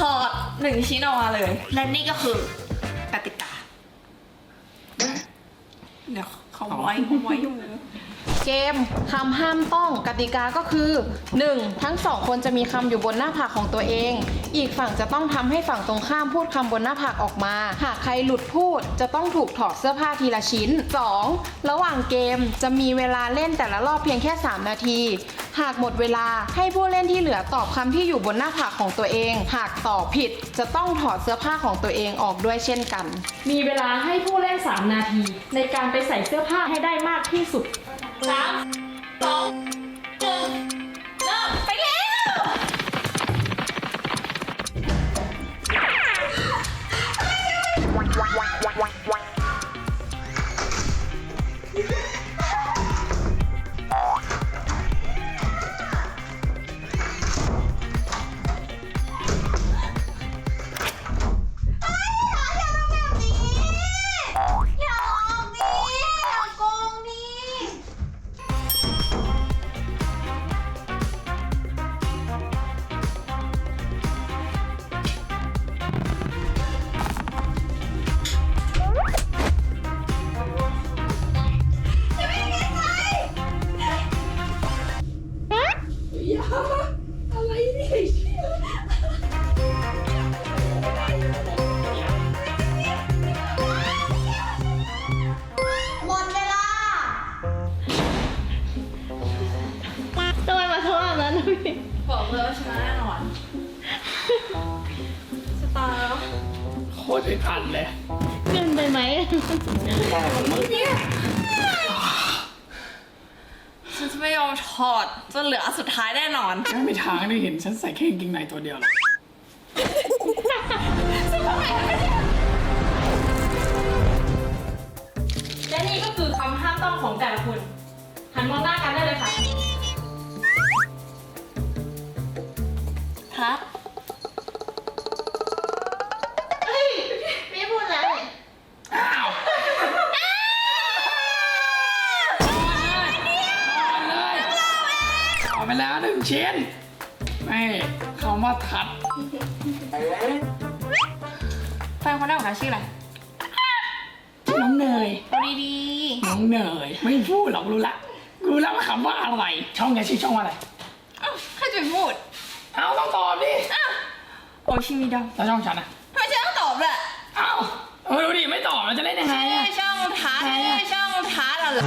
ถอดหนึ่งชิ้นออกมาเลย และนี่ก็คือกติกาเดี๋ยวเขาไว้เขาไว้อยู่ เกมคำห้ามต้องกติกาก็คือ 1. ทั้งสองคนจะมีคำอยู่บนหน้าผากของตัวเอง อีกฝั่งจะต้องทำให้ฝั่งตรงข้ามพูดคำบนหน้าผากออกมา หากใครหลุดพูดจะต้องถูกถอดเสื้อผ้าทีละชิ้น 2. ระหว่างเกมจะมีเวลาเล่นแต่ละรอบเพียงแค่ 3 นาทีหากหมดเวลาให้ผู้เล่นที่เหลือตอบคำที่อยู่บนหน้าผากของตัวเอง หากตอบผิดจะต้องถอดเสื้อผ้าของตัวเองออกด้วยเช่นกัน มีเวลาให้ผู้เล่น 3 นาที ในการไปใส่เสื้อผ้าให้ได้มากที่สุด สามสองหนึ่ง ท้ายแน่นอนไม่มีทางได้เห็นฉันใส่แค่กางเกงในตัวเดียวหรอกและนี่ก็คือคำห้ามต้องของแต่ละคนหันมองหน้ากันได้เลยค่ะ ชื่ออะไร น้องเนยเอาดีน้องเนย ไม่พูดหรอกรู้ละรู้แล้วว่าคำว่าอะไร ช่องไงชื่อช่องว่าอะไรๆอ้าวใครจะไปพูดเอาต้องตอบดิอ้าวโอชิมิดะแล้วช่องฉันอะทำไมฉันต้องตอบล่ะเอาเออดูดิไม่ตอบเราจะเล่นยังไงชื่อะ อช่องทัศน์ชื่อช่องทัศน์อะไร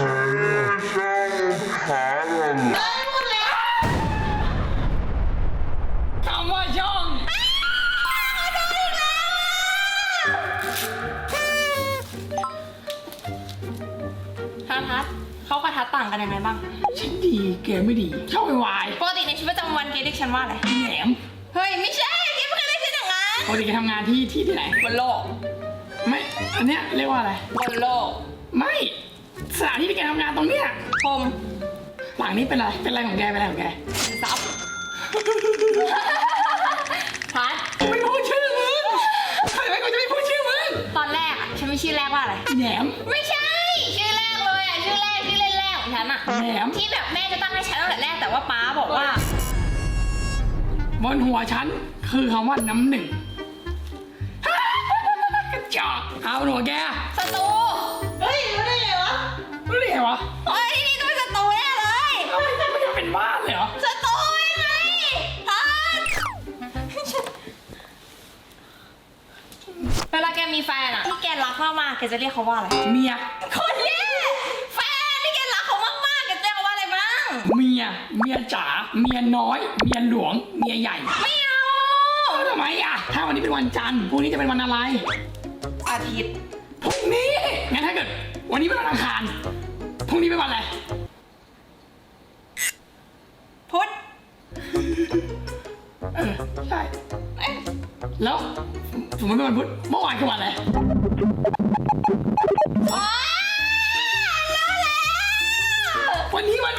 ค เขากับทัศน์ต่างกันยังไงบ้าง ฉันดีเกมไม่ดีช่องไอวายปกติในชีวิตประจำวันเกเรียกฉันว่าอะไร แหนมเฮ้ยไม่ใช่เกไม่เคยเรียกฉันอย่างนั้นปกติแกทำงานที่ที่ที่ไหน บนโลกไม่ อันเนี้ยเรียกว่าอะไร บนโลกไม่สถานที่ที่แกทำงานตรงเนี้ย พรมหลังนี้เป็นอะไร เป็นอะไรของแก เป็นอะไรของแกซับทัศน์ ไม่พูดชื่อมึงทำไมกูจะไม่พูดชื่อมึง ตอนแรกอะฉันมีชื่อแรกว่าอะไร แหนม ไม่ใช่ ชื่อแรกเลยอะ ชื่อแรกชื่อเล่นแรกของฉันอะ แหนม ที่แบบแม่จะตั้งให้ฉันตั้งแต่แรกแต่ว่าป๊าบอกว่า บนหัวฉันคือคำว่าน้ำหนึ่ง กระจอกเอาหนูแกสตูเฮ้ยรู้ได้ไงวะรู้ได้ไงวะเฮ้ยนี่ต้องเป็นสตูแน่เลยเอาไม่ไม่ได้เป็นบ้านเลยเหรอสตูยังไงทัศน์เวลาแกมีแฟนอะที่แกรักมากๆแกจะเรียกเขาว่าอะไร เมียค เมีย เมียจ๋า เมียน้อย เมียหลวง เมียใหญ่ ไม่เอาเออทำไมอะ ถ้าวันนี้เป็นวันจันทร์ พรุ่งนี้จะเป็นวันอะไร อาทิตย์ พรุ่งนี้ งั้นถ้าเกิด วันนี้เป็นวันอังคาร พรุ่งนี้เป็นวันอะไร พุธ เออ ใช่เอ๊ะแล้วสมมติเป็นวันพุธ เมื่อวานคือวันอะไรโอ๊ยรู้แล้ววันนี้วันพุธเมื่อวาน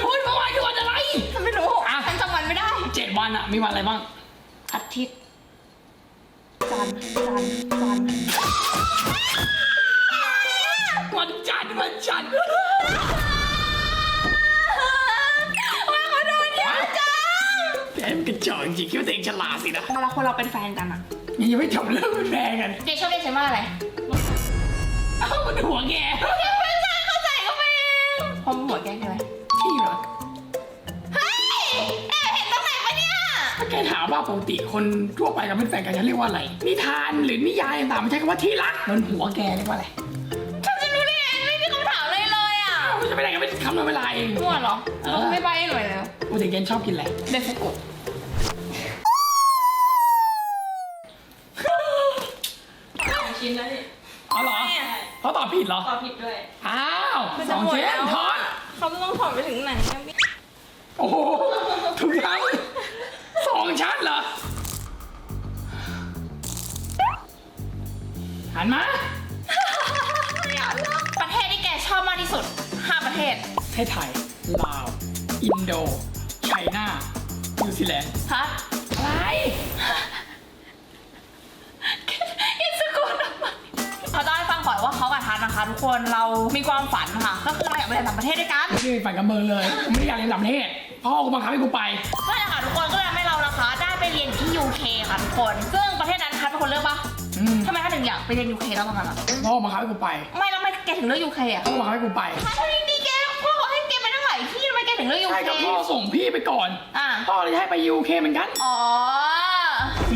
วันอะมีวันอะไรบ้าง อาทิตย์จันทร์จันทร์จันทร์วันจันทร์วันจันทร์วันเขาโดนเยอะจังแกมันกระจอกจริงคิดว่าตัวเองฉลาดสินะเวลาคนเราเป็นแฟนกันอะยังไม่จบเรื่องเป็นแฟนกันเจชอบเรียกฉันว่าอะไรเอ้ามันหัวแกแกเป็นแฟนเขาใส่เขาไปเองพอมหัวแกใช่ไหม ถ้าแกถามว่าปกติคนทั่วไปกับเป็นแฟนกันจะเรียกว่าอะไร นิทานหรือนิยายต่างๆมันใช้คำว่าที่รักแล้วหัวแกเรียกว่าอะไรฉันจะรู้ได้ไงไม่มีคำถามเลยเลยอะเอ้ามันจะไปไหนกันไม่คำนวณเวลาเองมั่วเหรอเออไม่ใบให้หน่อยแล้วปกติแกชอบกินอะไรเดฟุกุชิ้นแล้วนี่อ๋อเหรอเขาตอบผิดเหรอ ตอบผิดด้วย อ้าวสองเชนทอนเขาต้องถอดไปถึงไหนเนี่ยพี่โอ้โหถูกทั้ง สองชั้นเหรอ หันมา ประเทศที่แกชอบมากที่สุด 5 ประเทศประเทศไทย ลาว อินโด ไชน่านิวซีแลนด์ ฮะอะไรอิสกุลเขาจะให้ฟังก่อนว่าเขากับทันนะคะ ทุกคน เรามีความฝันค่ะ ก็คือเราอยากไปเรียนต่างประเทศด้วยกันไม่ได้ฝันกับมึงเลยกูไม่ได้อยากเรียนต่างประเทศพ่อกูบังคับให้กูไป นั่นแหละค่ะทุกคน ยนอยู่ที่ UK ค่ะทุกคน ซึ่งประเทศนั้นทันเป็นคนเลือกปะอืมทำไมทันถึงอยากไปเรียน UK แล้วตอนนั้นอะพ่อบังคับให้กูไปไม่แล้วทำไมแกถึงเลือก UK อะพ่อบังคับให้กูไปทันทดีแกพ่อเขาให้แกไปตั้งหลายที่ทำไมแกถึงเลือกใช่ UK ก็พ่อส่งพี่ไปก่อน อะพ่อเลยให้ไปยูเคเหมือนกัน อ๋อ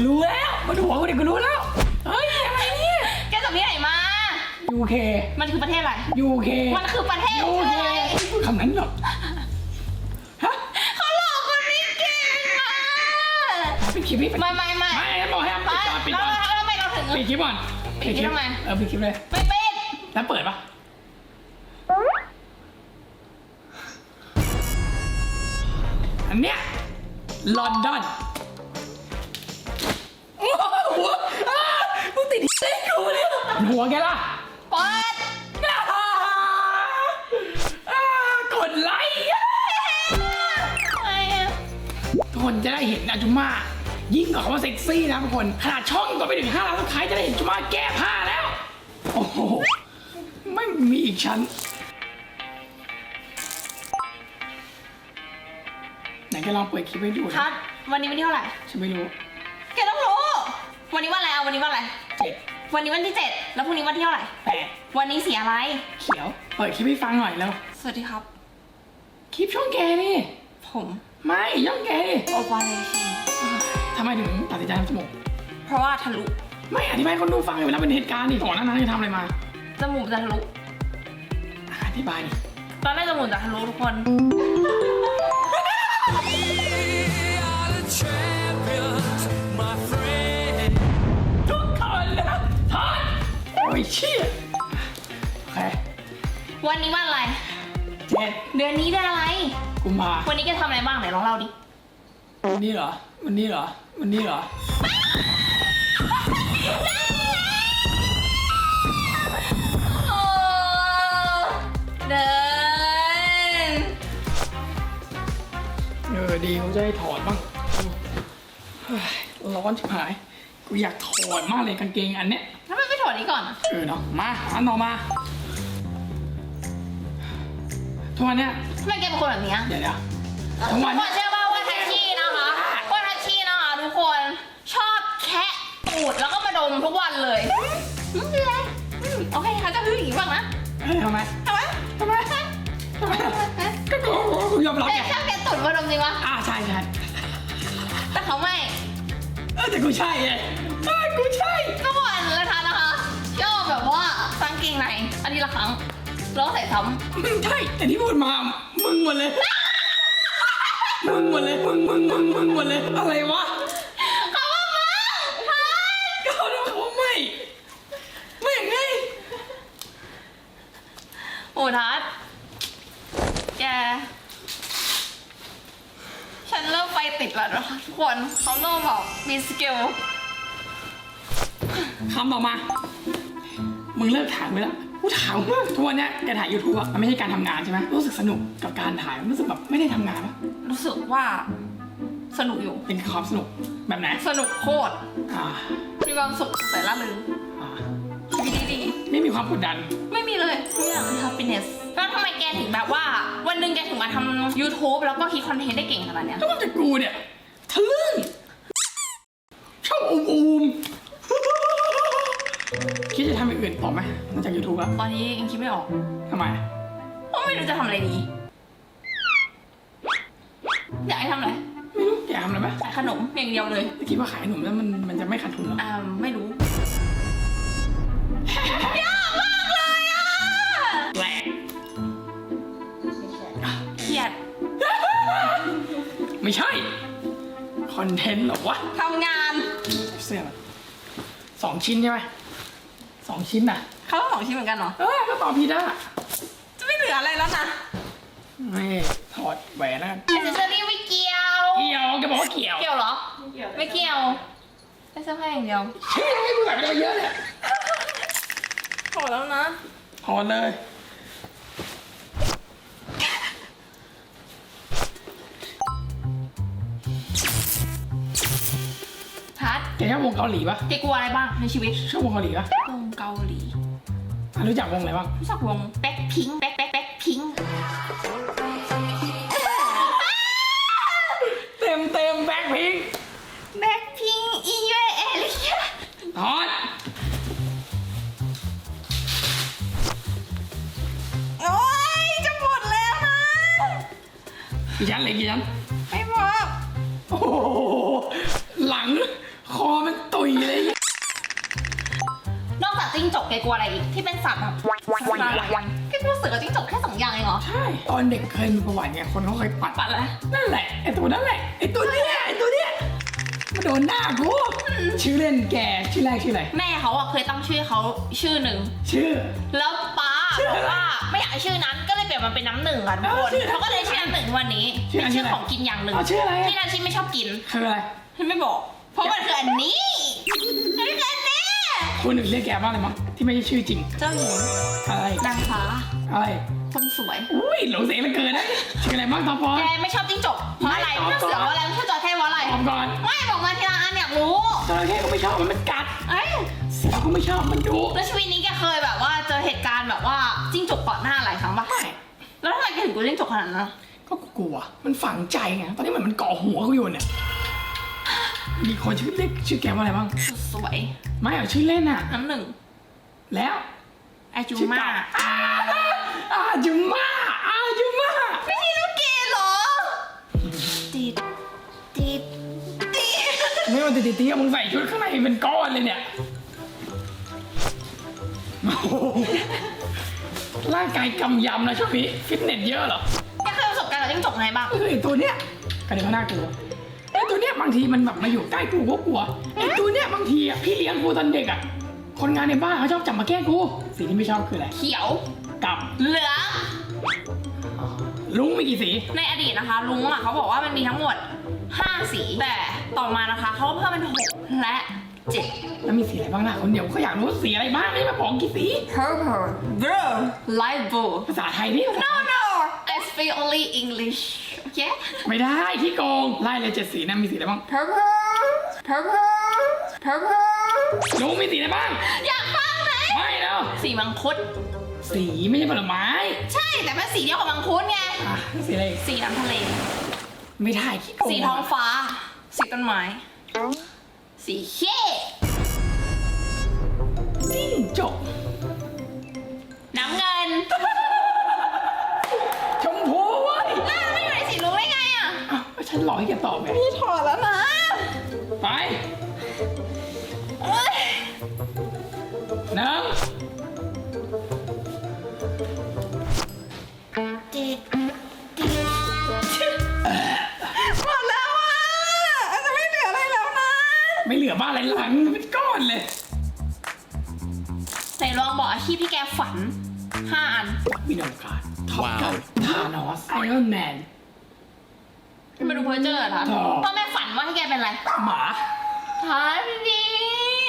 รู้แล้วมาดูหัวกูเด็กกูรู้แล้ว เฮ้ยอะไรเนี่ย แกจบที่ไหนมายูเคมันคือประเทศอะไรยูเคมันคือประเทศยูเคอะไรคำนั้นหรอกฮะ เขาหลอกคนไม่เก่งอะ ปิด คลิปนี่ไม่ไม่ไม่ไม่บอกให้ปิดก่อนปิดแล้วก่อนแล้วทำไมเราถึงปิดคลิปก่อนปิดคลิปทำไมเออปิดคลิปเลยไม่เป็นแล้วเปิดปะอันเนี้ยลอนดอนโอ้โหหัวอ้ามึงติดเส้นกูเนี่ยหัวแกล่ะเปิดอ่าอ่ากดไลค์อะไอ้อะทุกคนจะได้เห็นอาจุม่า ยิ่งกว่าคำว่าเซ็กซี่นะทุกคน ขนาดช่องกดไปถึง5ล้านสุดท้ายจะได้เห็นอาจุม่าแก้ผ้าแล้ว โอ้โห ไม่มีอีกชั้น ไหนแกลองเปิดคลิปให้ดูทันะดวันนี้วันที่เท่าไหร่ ฉันไม่รู้ แกต้องรู้ วันนี้วันอะไรเอาวันนี้วันอะไร เจ็ดวันนี้วันที่เจ็ดแล้วพรุ่งนี้วันที่เท่าไหร่ แปดวันนี้สีอะไร เขียว เปิดคลิปให้ฟังหน่อยแล้ว สวัสดีครับ คลิปช่องแกนี่ ผม ไม่ช่องแกนี่โอปาเลชิน ทำไมถึงตัดสินใจทำจมูก เพราะว่าทะลุ ไม่อธิบายให้คนดูฟังเลยเวลาเป็นเหตุการณ์นี่ก่อนหน้านั้นจะทำอะไรมาจมูกจะทะลุ อธิบายดิตอนแรกจมูกจะทะลุทุกคน ทุกคนนะทอนโอ้ยเชี่ยโอเควันนี้วันอะไรเจ็ดเดือนนี้เดือนอะไรกุมภาวันนี้แกทำอะไรบ้างไหนลองเล่าดิ วันนี้เหรอ วันนี้เหรอ วันนี้เหรอ โอ้เดินเออดีเขาจะให้ถอดบ้างเฮ้ยร้อนชิบหาย กูอยากถอดมากเลยกางเกงอันเนี้ย ทำไมไม่ถอดนี้ก่อนอะเออเนาะ มา อันต่อมาทุกวันเนี้ยทำไมแกเป็นคนแบบเนี้ยเดี๋ยวเดี๋ยวทุกทุวันกคเนี้นยเชื่อป่าว่าทัชชี่นะคะว่าทัชชี่นะคะทุกคนชอบแคะตูดแล้วก็มาดมทุกวันเลยอืมไม่เป็นไรอืมโอเคเขาจะฮึ่งอีกบ้างนะเอ้ยทำไมทำไมทำไมทำไมก็กูกูยอมรับเอ๊ะไงชอบแคะตูดมาดมจริงปะอ่าใช่ใช่แต่เขาไม่เออแต่กูใช่ไงเออกูใช่ทุกวันเลยทันนะคะชอบแบบว่าสังเกงในอันนี้ละครั้งแล้วใส่ซ้มึงใช่แต่ที่พูดมามึงหมดเลย มึงหมดเลยมึงมึงมึงมึงหมดเลยอะไรวะำเขาว่ามึงทัน ก็เขาดูเขาไม่ ไม่ไง โอ้ทัศน์แก ฉันเริ่มไฟติดแล้วนะ คะทุกคนเขาเริ่มแบบมีสกิลคำต่อมา มึงเลิกถามไปแล้วกูถามว่าทุกวันเนี้ยแกถ่ายยูทูบอะมันไม่ใช่การทำงานใช่ไหมรู้สึกสนุกกับการถ่ายมันรู้สึกแบบไม่ได้ทำงานปะรู้สึกว่าสนุกอยู่ เป็นความสนุกแบบไหนสนุกโคตรอ่ามีความสุขใส่ละลืมอ่าชีวิตดีไม่มีความกดดัน ๆไม่มีเลยทุกอย่างคือ happiness แล้วทำไมแกถึงแบบว่า วันหนึ่งแกถึงมาทำ YouTube แล้วก็คิดคอนเทนต์ได้เก่งขนาดเนี้ยทุกคนจากกูเนี่ย ทะลึ่งช่องอูมอูคิดจะทำอย่างอื่นต่อไหมนอกจากยูทูบอะตอนนี้ยังคิดไม่ออกทำไมเพราะไม่รู้จะทำอะไรดี อยากให้ทำอะไรไม่รู้อยากทำอะไรไหมขายขนมอย่างเดียวเลยคิดว่าขายขนมแล้วมันมันจะไม่ขาดทุนหรออ่าไม่รู้ยากมากเลยอะแหวกเครีดไม่ใช่ คอนเทนต์เหรอวะทำงานเสื้อมันสองชิ้นใช่ไหมสองชิ้นน่ะ เขาต้องสองชิ้นเหมือนกันเหรอ เออก็ตอบผิดอะจะไม่เหลืออะไรแล้วนะไม่ถอดแหวนแล้วกันแอคเซสซอรี่ไม่เกี่ยว เกี่ยวแกบอกว่าเกี่ยวเกี่ยวเหรอ ไม่เกี่ยวแค่เสื้อผ้าอย่างเดียวเชื่อให้กูใส่ไปเยอะเลยพอแล้วนะถอดเลย วงเกาหลีปะแกกลัวอะไรบ้างในชีวิตชอบวงเกาหลีปะวงเกาหลีอะรู้จักวงอะไรบ้างรู้จักวงแบ็คพิงแบ็คแบ็คแบ็คพิงเต็มเต็มแบ็คพิงแบ็คพิงอีเยเอลิเถอดโอ้ยจะหมดแล้วนะกี่ชั้นเลยกี่ชั้นไม่บอกโอ้โหห แกกลัวอะไรอีกที่เป็นสัตว์แบบแกกลัวเสือกับจิ้งจกแค่สองอย่างเองเหรอ ใช่ ตอนเด็กเคยมีประวัติไงคนเขาเคยปัดปัดอะไรนั่นแหละไอตัวนั่นแหละไอตัวเนี้ยไอตัวเนี้ยมาโดนหน้ากูชื่อเล่นแกชื่อแรกชื่ออะไรแม่เขาอะเคยตั้งชื่อเขาชื่อหนึ่ง ชื่อ แล้วป้าชื่อบอกอะไรว่าไม่อยากให้ชื่อนั้นก็เลยเปลี่ยนมันเป็นน้ำหนึ่งอะทุกคนเออชื่ออะไรเขาก็เลยชื่อน้ำหนึ่งวันนี้ชื่ออะไรเป็นชื่อชื่ออะไรของกินอย่างหนึ่งเอาชื่ออะไรอะ ที่นาชิไม่ชอบกินคืออะไร ฉันไม่บอก เพราะมันคืออันนี้มันคืออันนี้ คนอื่นเรียกแกว่าอะไรมั้งที่ไม่ใช่ชื่อจริง เจ้าหญิงอะไร นางฟ้า อะไร คนสวย อุ้ยหลงเสียงเหลือเกินนะชื่ออะไรบ้างตอบก่อน แกไม่ชอบจิ้งจกเพราะอะไรไม่ไม่ตชออบบก่อนเสือเพราะอะไรไม่ชอบจระเข้เพราะอะไร ตอบก่อนไม่บอกมาทีละอันอยากรู้ จระเข้ก็ไม่ชอบมันมันกัดเอ้ยเสือก็ไม่ชอบมันดุแล้วชีวิตนี้แกเคยแบบว่าเจอเหตุการณ์แบบว่าจิ้งจกเกาะหน้าหลายครั้งปะไม่แล้วทำไมแกถึงกลัวจิ้งจกขนาดนั้นอะก็กลัว มันฝังใจไง ตอนนี้เหมือนมันเกาะหัวกูอยู่เนี่ย มีคนชื่อเล็กชื่อแกว่าอะไรบ้างสวยไม่เอาชื่อเล่นอะน้ำหนึ่งแล้วไอจูชื่อมาเก่อาอาจุมาอาจุมาไม่ใช่ลูกเกดเหรอ ติด ติด ติด ไม่ว่าติดตีมึงใส่ชุดข้างในเป็นก้อนเลยเนี่ยโอ้โหร่างกายกำยำนะช่วงนี้ฟิตเนสเยอะเหรอ แกเคยประสบการณ์กับจิ้งจกไงบ้างเออไอตัวเนี้ยกระเด็นเขาน่ากลัวไอ ตัวเนี้ยบางทีมันแบบมาอยู่ใกล้กูก็กลัวไอตัวเนี้ยบางทีอะพี่เลี้ยงกูตอนเด็กอะคนงานในบ้านเขาชอบจับมาแกล้งกูสีที่ไม่ชอบคืออะไรเขียวกับเหลืองลุงมีกี่สีในอดีตนะคะ ลุงอะเขาบอกว่ามันมีทั้งหมด 5 สีแต่ต่อมานะคะเขาเพิ่มเป็น 6 และ 7 แล้วมีสีอะไรบ้างล่ะคนเดียวเขาอยากรู้ว่าสีอะไรบ้างไม่มาบอกกี่สี purple blue light blue ภาษาไทยนี่ภาษา no no I speak only English okay ไม่ได้ที่โกงไล่เลยเจ็ดสีนะมีสีอะไรบ้าง purple purple purple ลุงมีสีอะไรบ้าง อยากฟังไหมไม่แล้ว สีมังคุด สีไม่ใช่ผลไม้ใช่แต่เป็นสีเดียวกับมังคุดไง อะสีอะไรอีกสีน้ำทะเล ไม่ได้ขี้โกงสีท้องฟ้า สีต้นไม้ สีเขียวจิ้งจก ให้แกตอบไงถอดแล้วนะไปเอ้ยหนึ่งติดติดหมดแล้วอะจะไม่เหลืออะไรแล้วนะไม่เหลือบ้านอะไรหลังเป็นก้อนเลย ไหนลองบอกอาชีพที่แกฝัน5อัน วินอวกาศท็อปกันทานอสไอรอนแมนมาดู เพอร์เจอร์เหรอถูกพ่อแม่ฝันว่าให้แกเป็นอะไรหมาทานดี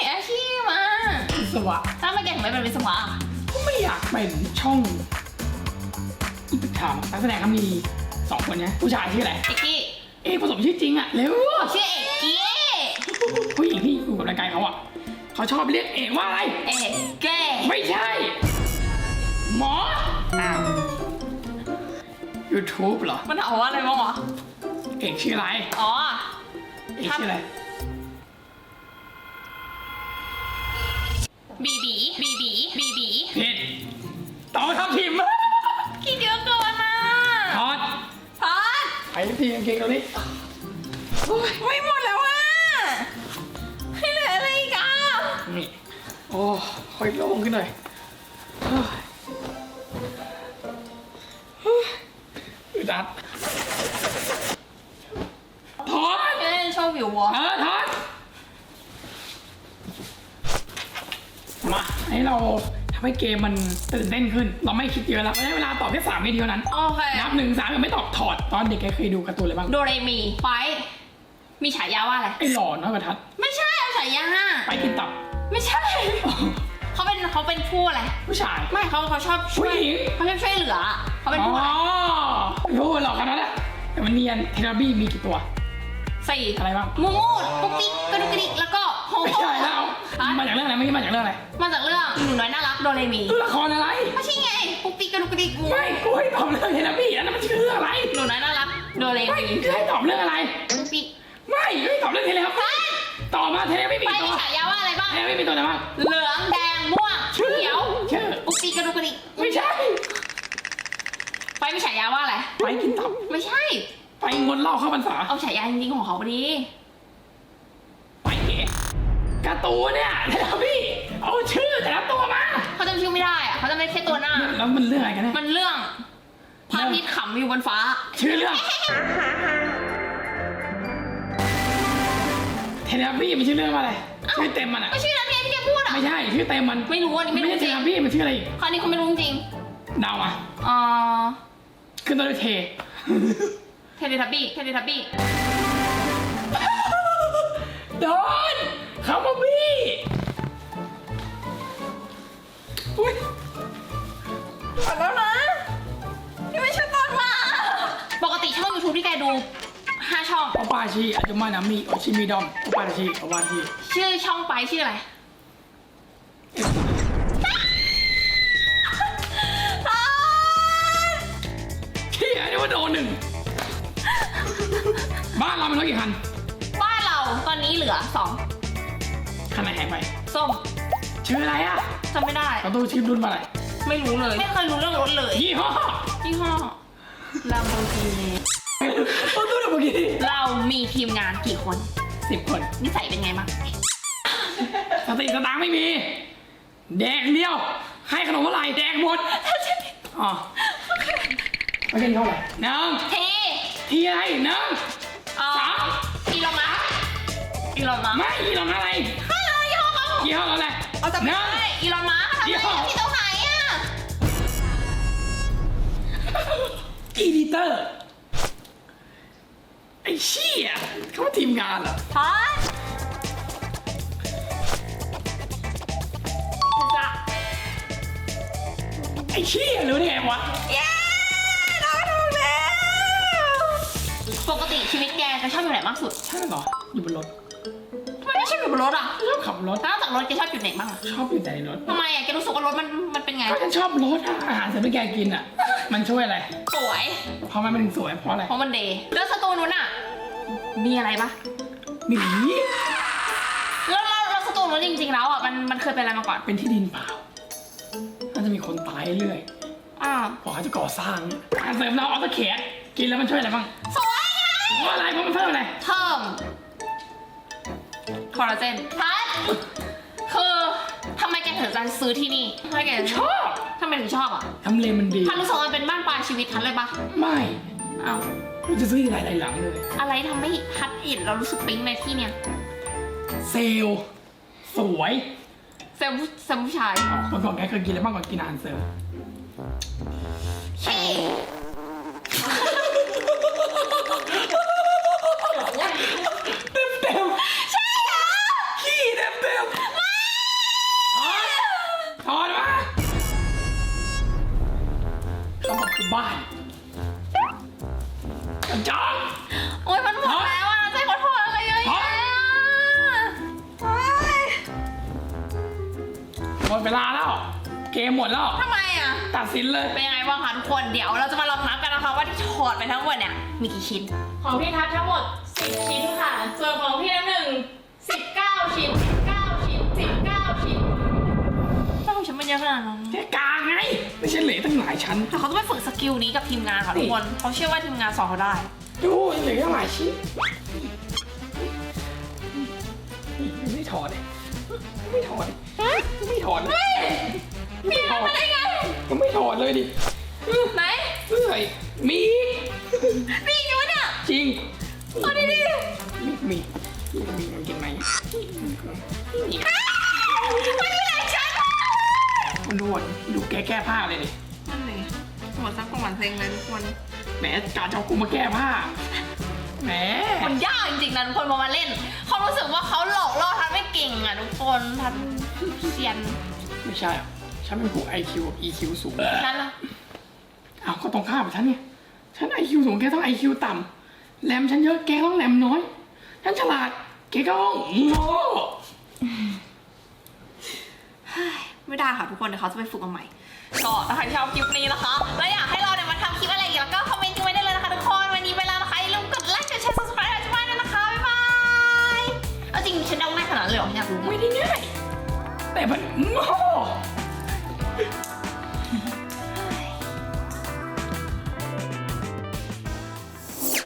อาชีพมาวิศวะถ้าไม่แกถึงไม่เป็นวิศวะก็ไม่อยากเป็นช่องอีพิธามนักแสดงเขามีสองคนเนี้ยผู้ชายชื่ออะไรเอกกี้เอกผสมชื่อจริงอะเร็วชื่อเอกกี้ผู้หญิงที่อยู่กับรายการเขาอะเขาชอบเรียกเอกว่าอะไรเอกเก้ไม่ใช่ หมออ้าว YouTube เหรอมันถามว่าอะไรบ้างวะ เอกชื่ออะไร อ๋อ เอกชื่ออะไร บีบี บีบี บีบีต่อทับทิมคิดเยอะเกินอะถอดพอดไปทีกางเกงตัวนี้ไม่หมดแล้วอะให้เหลืออะไรอีกอะนี่ โอ้ค่อยโล่งขึ้นหน่อย ทำให้เกมมันตื่นเต้นขึ้น เราไม่คิดเยอะแล้วได้เวลาตอบแค่สามวิดีโอนั้น โอเค นับหนึ่งสามยังไม่ตอบถอด ตอนเด็กแกเคยดูการ์ตูนอะไรบ้างโดเรมีไปมีฉายาว่าอะไร ไอ้หล่อน้อยกว่าทัด ไม่ใช่เอาฉายาไปกินตับ ไม่ใช่ เขาเป็นเขาเป็นผู้อะไร ผู้ชาย ไม่เขาเขาชอบช่วยผู้หญิง เขาชอบช่วยเหลือ เขาเป็นอ๋อผู้อะไรไม่พูดหรอกขนาดนั้นแหละแต่มันเนียนเทราบี้มีกี่ตัว สี่อะไรบ้าง มูมูดปุ๊กปิ๊กกระดุกกระดิกแล้วก็โฮไม่โฮใช่แล้ว ฮะมาจากเรื่องอะไรเมื่อกี้มาจากเรื่องอะไรมาจากเรื่องหนูน้อยน่ารักโดเรมีตัวละครอะไรไม่ใช่ไงปุ๊กปิ๊กกระดุกกระดิกงูไม่กูให้ตอบเรื่องเทราบี้อันนั้นมันชื่อเรื่องอะไรหนูน้อยน่ารักโดเรไม่มีจะให้ตอบเรื่องอะไรปุ๊กปิ๊กไม่ไม่ตอบเรื่องเทราบี้ตอบมาเทราบี้มีไปกี่มีตัวฉายาว่าอะไรบ้างเทราบี้มีตัวอะไรบ้างเหลืองแดงม่วงชื่อเขียวชื่อปุ๊กปิ๊กกระดุกกระดิกไม่ใช่ไปมีฉายาว่าอะไรไปกินตับไม่ใช่ ไปงนเหล้าเข้าพรรษาเอาฉายาจริงๆของเขาไปดิไปเก๋ การ์ตูนเนี่ยเทราบี้เอาชื่อแต่ละตัวมาเขาจำชื่อไม่ได้อะเขาจำได้แค่ตัวหน้า แล้วมันเรื่องอะไรกันเนี่ยมันเรื่องพระอาทิตย์ขำอยู่บนฟ้า ชื่อเรื่องเทราบี้มันชื่อเรื่องว่าอะไรชื่อเต็มมันอะไม่ชื่อนั้นไงที่แกพูดอะไม่ใช่ชื่อเต็มมันไม่รู้อันนี้ไม่รู้ไม่ใช่จเทริงราบี้มันชื่ออะไรอีกคราวนี้เขาไม่รู้จริงเดาอะเอ่อขึ้นต้นด้วยเทเทเลทับบี้เทเลทับบี้โดน เขามาบี้อุ้ยหมดแล้วนะ นี่ไม่ใช่ตอนมา ปกติช่อง YouTube ที่แกดูห้าช่อง โอปาชิอาจุมานามิโอชิมิดอมโอปาชิโอวานทีชื่อช่องไปชื่ออะไร ชื่ออะไรอะจำไม่ได้เราตู้ชิปรุ่นมาอะไรไม่รู้เลย ไม่เคยรู้เรื่องรถเลยยี่ห้อยี่ห้อลาโบกินีเราตู้เมื่อกี้เรามีทีมงานกี่คนสิบคนนิสัยเป็นไงบ้างสติสตางค์ไม่มี แดกเดียว ให้ขนมเท่าไหร่แดกหมดอ๋อไม่ใช่เท่าไหร่หนึ่งเททีอะไรหนึ่งเอ่อสามอีโลมัสก์อีโลมัสก์ไม่ยี่ห้ออะไรไม่เลยยี่ห้อเขา ยี่ห้ออะไรเอาจำไม่หได้นึ่งอีโลมัสก์ทำไมยี่ห้ออะที่ตรงไหนอะ อีดิเตอร์ ไอ้เชี่ยเขาว่าทีมงานเหรอพอดจะไอ้เชี่ยรู้ได้ไงวะ เย้เราถูกแล้ว ปกติชีวิตแกจะชอบอยู่ไหนมากสุด ใช่เหรอ อยู่บนรถ ทำไมไม่ชอบอยู่บนรถอะชอบขับรถแล้วนอกจากรถแกชอบอยู่ไหนบ้างอะชอบอยู่แต่ในรถทำไมอะแกรู้สึกว่ารถมันมันเป็นไง ก็ฉันชอบรถอะอาหารเสริมที่แกกินอะ มันช่วยอะไร สวย เพราะมันเป็นสวยเพราะอะไรเพราะมันเดย์แล้วสตูนู้นอะ มีอะไรปะหนีแล้วแล้วแล้วสตูนู้นจริง ๆ แล้วอะมันมันเคยเป็นอะไรมาก่อนเป็นที่ดินเปล่าน่าจะมีคนตายเรื่อยอ่าพอเขาจะก่อสร้างอาหารเสริมเราเอาตะเขียกินแล้วมันช่วยอะไรบ้างสวยไงเพราะอะไรเพราะมันเพิ่มอะไร เพิ่ม คอลลาเจนพัดคือทำไมแกถึงจะซื้อที่นี่ทำไมแกถึงชอบทำไมถึงชอบอะทำเลมันดี พันรู้สึกว่ามันเป็นบ้านปลายชีวิตทันเลยปะไม่อ้าวเราจะซื้อหลายๆหลังเลย อะไรทำให้พัดเห็นเรารู้สึกปิ๊งในที่เนี้ยเซลลสวยเซลล์ผู้เซลล์ผู้ชายอ๋อเมื่อก่อนแกเคยกินอะไรบ้างก่อนกินอาหารเสริม มดเนี่ยมีกี่ชิ้น ของพี่ทัศน์ทั้งหมด 10 ชิ้นค่ะ ส่วนของพี่น้ำหนึ่ง19 ชิ้น 19 ชิ้น 19 ชิ้นเจ้าฉันเป็นเยอะขนาดนั้นแค่กลางไง ไม่ใช่เหลยตั้งหลายชั้น แต่เขาต้องไปฝึกสกิลนี้กับทีมงานค่ะทุกคนเขาเชื่อว่าทีมงานสอนเขาได้ ดูเหลือตั้งหลายชิ้นนี่ไม่ถอดเลยไม่ถอดไม่ถอดเลยไม่ถอดได้ไง ก็ไม่ถอดเลยดิ ไหนเอ้ยมีมีอยู่วะเนี่ยจริงเอาดิดิมีมีมีมีมันกินไหมมีมันอยู่ไหนฉันมันดูอะดูแกแก้ผ้าเลยดินั่นเลยหมดสักประมาณเพลงเลยทุกคนแหมการจะเอากูมาแก้ผ้าแหมมันยากจริงๆนะทุกคนพอมาเล่นเขารู้สึกว่าเขาหลอกล่อทันไม่เก่งอะทุกคนทันเซียนไม่ใช่อะฉันเป็นกู IQ กับ EQ สูงนั่นล่ะเอาก็ ตรงข้ามกับฉันเนี่ยฉัน IQ สูงแกต้อง IQ ต่ำแรมฉันเยอะแกต้องแรมน้อย ฉันฉลาดแกก็ต้องโง่ไม่ได้ค่ะทุกคนเดี๋ยวเขาจะไปฝึกมาใหม่ก็ถ้าใครที่ชอบคลิปนี้นะคะ และอยากให้เราเนี่ยมาทำคลิปอะไรอีกแล้วก็คอมเมนต์กันไว้ได้เลยนะคะทุกคน วันนี้เวลานะคะอย่าลืมกดไลค์กดแชร์ subscribe ให้ช่วยด้วยนะคะ บ๊ายบายเอาจริงฉันเดาง่ายขนาดนั้นเลยเหรออยากรู้ไม่ได้ง่ายแต่มันโง่